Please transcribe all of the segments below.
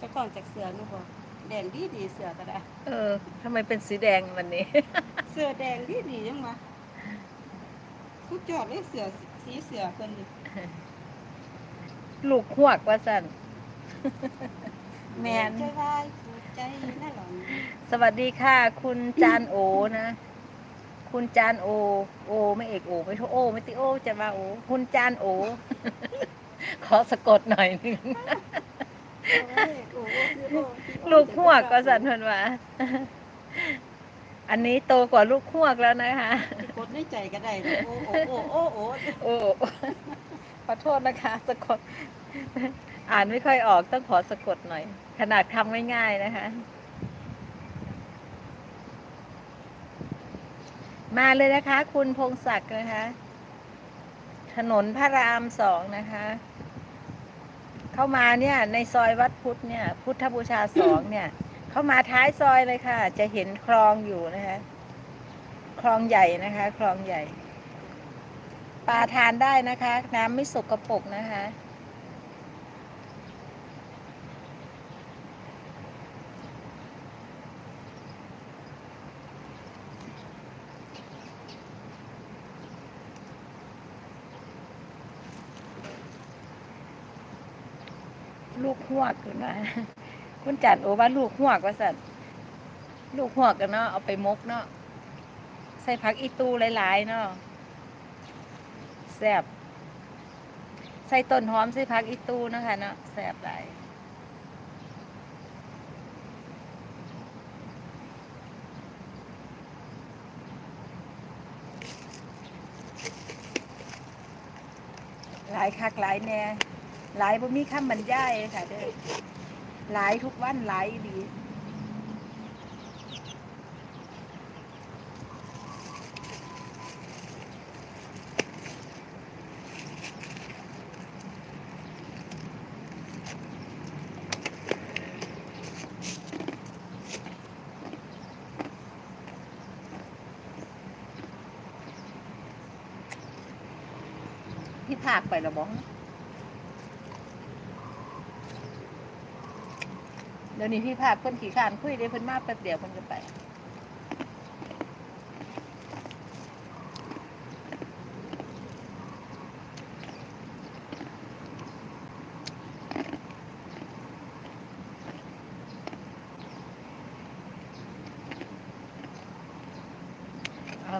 แต่ก่อนจากเสือหนูบอกแดงดีดีๆเสือก็ได้ เออทำไมเป็นสีแดงวันนี้ เสือแดงดีดีๆยังวะสุดยอดเลยเสือสีเสือเพิ่นนี่ลูกหวกว่าสันแมนใจวายถูกใจแน่หรอนสวัสดีค่ะ คุณจานโอนะ คุณจานโอ โอ ไม่เอกโอ ไม่โทโอ ไม่ติโอจะมาโอ คุณจานโอ ขอสะกดหน่อยหนึง ลูกหวกก็สันทนว่าอันนี้โตกว่าลูกหวกแล้วนะคะกดในใจก็ได้ โอ้โอ้โอ้โอ้โอ้โอ้ขอโทษนะคะสะกด อ่านไม่ค่อยออกต้องขอสะกดหน่อย ขนาดทำไม่ง่ายนะคะ มาเลยนะคะ คุณพงศักดิ์นะคะ ถนนพระรามสองนะคะ เข้ามาเนี่ยในซอยวัดพุทธเนี่ย พุทธบูชาสองเนี่ย เข้ามาท้ายซอยเลยค่ะ จะเห็นคลองอยู่นะคะ คลองใหญ่นะคะ คลองใหญ่ ปลาทานได้นะคะ น้ำไม่สกปรกนะคะ ลูกหวกคุณว่าคุณจันโอว่าลูกหวกว่าสัตว์ลูกหวกกันเนาะเอาไปมกเนาะใส่ผักอีตูหลายๆเนาะแซ่บใส่ต้นหอมใส่ผักอีตูนะคะเนาะแซ่บหลายหลายคักหลายแน่ หลายบ่มีคำบรรยายค่ะเด้อหลายทุกวันหลายดีพี่ภาคไปและบ้อง ดี๋ยวนี้พี่ภาคเพิ่นขี่ขานคุยเดี๋ยวเพิ่นมาแป๊บเดียวเพิ่นก็ไป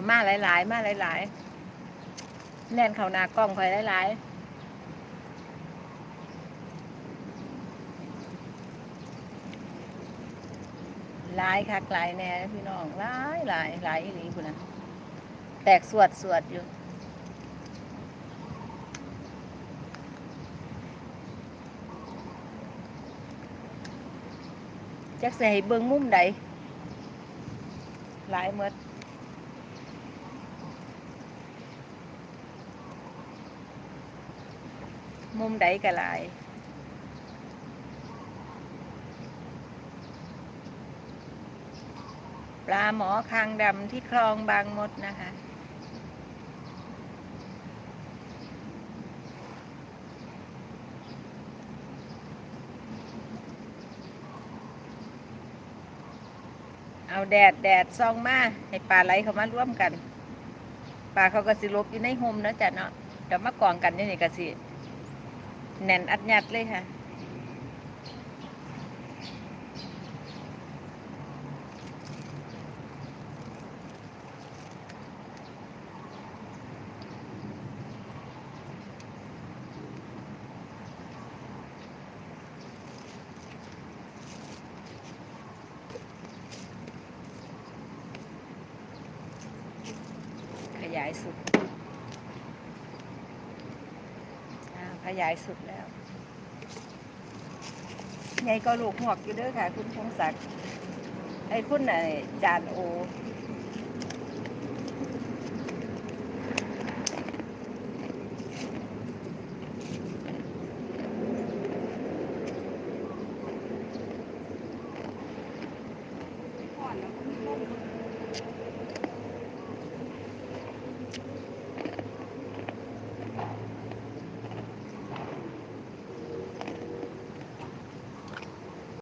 มาหลายๆ มาหลายๆ แน่นเขานากล้องคอยหลายๆ หลายคักหลายแน่พี่น้องหลายหลายหลายอีหลีพุ่นนะแตกสวดสวดอยู่จักใส่เบิงมุมใดหลายเมดมุมใดก็หลาย ลาหมอคางดำที่คลองบางมดนะคะ เอาแดดแดดซองมา ให้ปลาไหลเขามาร่วมกันปลาเขาก็สิลบอยู่ในโฮมนะจ๊ะเนาะเดี๋ยวมากองกันนี่นี่ก็สิแน่นอัดยัดเลยค่ะายสุดอ่าขยายสุดแล้วไงก็ลูกหวกอยู่เด้อค่ะ คุณพงศักดิ์ไอ้คุณน่ะจานโอ